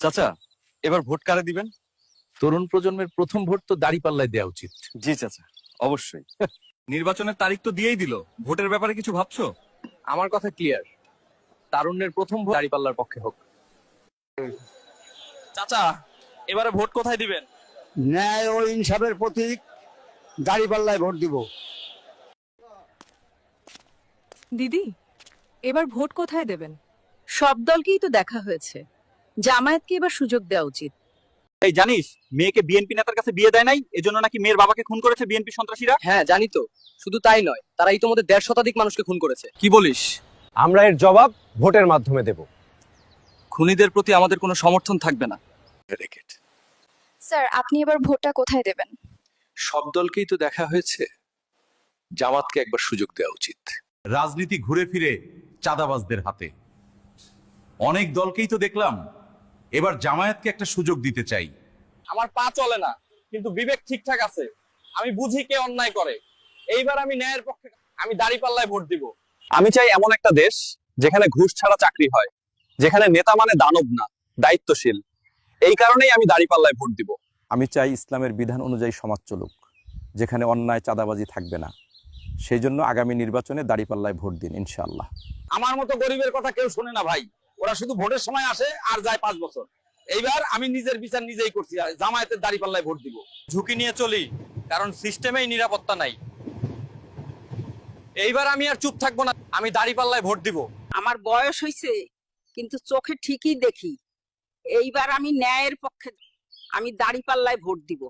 চাচা এবার ভোট কারে দিবেন? তরুণ প্রজন্মের প্রথম ভোট তো দাড়িপাল্লায় দেওয়া উচিত। জি চাচা অবশ্যই। নির্বাচনের তারিখ তো দিয়েই দিল। ভোটের ব্যাপারে কিছু ভাবছ? আমার কথা ক্লিয়ার তারুণ্যের প্রথম ভোট দাড়িপাল্লার পক্ষে হোক। চাচা এবারে ভোট কোথায় দিবেন? ন্যায় ও ইনসাফের প্রতীক দাড়িপাল্লায় ভোট দিব। দিদি এবার ভোট কোথায় দেবেন? সব দলকেই তো দেখা হয়েছে। জামায়াতকে এবার সুযোগ দেওয়া উচিত। এই জানিস মেয়েকে বিএনপি নেতার কাছে বিয়ে দেয় নাই এজন্য নাকি মেয়ের বাবাকে খুন করেছে বিএনপি সন্ত্রাসীরা? হ্যাঁ জানি তো শুধু তাই নয় তারা ইতোমধ্যে দেড় শতাধিক মানুষকে খুন করেছে। কি বলিস? আমরা এর জবাব ভোটের মাধ্যমে দেব। খুনিদের প্রতি আমাদের কোনো সমর্থন থাকবে না। স্যার আপনি এবার ভোটটা কোথায় দেবেন? সব দলকেই তো দেখা হয়েছে। জামাতকে একবার সুযোগ দেওয়া উচিত। রাজনীতি ঘুরে ফিরে চাঁদাবাজদের হাতে। অনেক দলকেই তো দেখলাম। এবার জামায়াতকে একটা সুযোগ দিতে চাই। আমার পা চলে না কিন্তু বিবেক ঠিকঠাক আছে। আমি বুঝি কে অন্যায় করে। এইবার আমি ন্যায়ের পক্ষে আমি দাঁড়িপাল্লায় ভোট দিব। আমি চাই এমন একটা দেশ যেখানে ঘুষ ছাড়া চাকরি হয় যেখানে নেতা মানে দানব না দায়িত্বশীল। এই কারণেই আমি দাঁড়িপাল্লায় ভোট দিব। আমি চাই ইসলামের বিধান অনুযায়ী সমাজ চলুক যেখানে অন্যায় চাঁদাবাজি থাকবে না। সেই জন্য আগামী নির্বাচনে দাড়িপাল্লায় ভোট দিন ইনশাআল্লাহ। আমার মতো গরিবের কথা কেউ শোনে না ভাই। ওরা শুধু ভোটের সময় আসে আর যায় পাঁচ বছর। এইবার আমি নিজের বিচার নিজেই করছি জামায়াতের দাঁড়িপাল্লায় ভোট দিব। ঝুঁকি নিয়ে চলি, কারণ সিস্টেমেই নিরাপত্তা নাই। এইবার আমি আর চুপ থাকব না, আমি দাঁড়িপাল্লায় ভোট দিব। আমার বয়স হয়েছে কিন্তু চোখে ঠিকই দেখি। এইবার আমি ন্যায়ের পক্ষে, আমি দাড়িপাল্লায় ভোট দিব।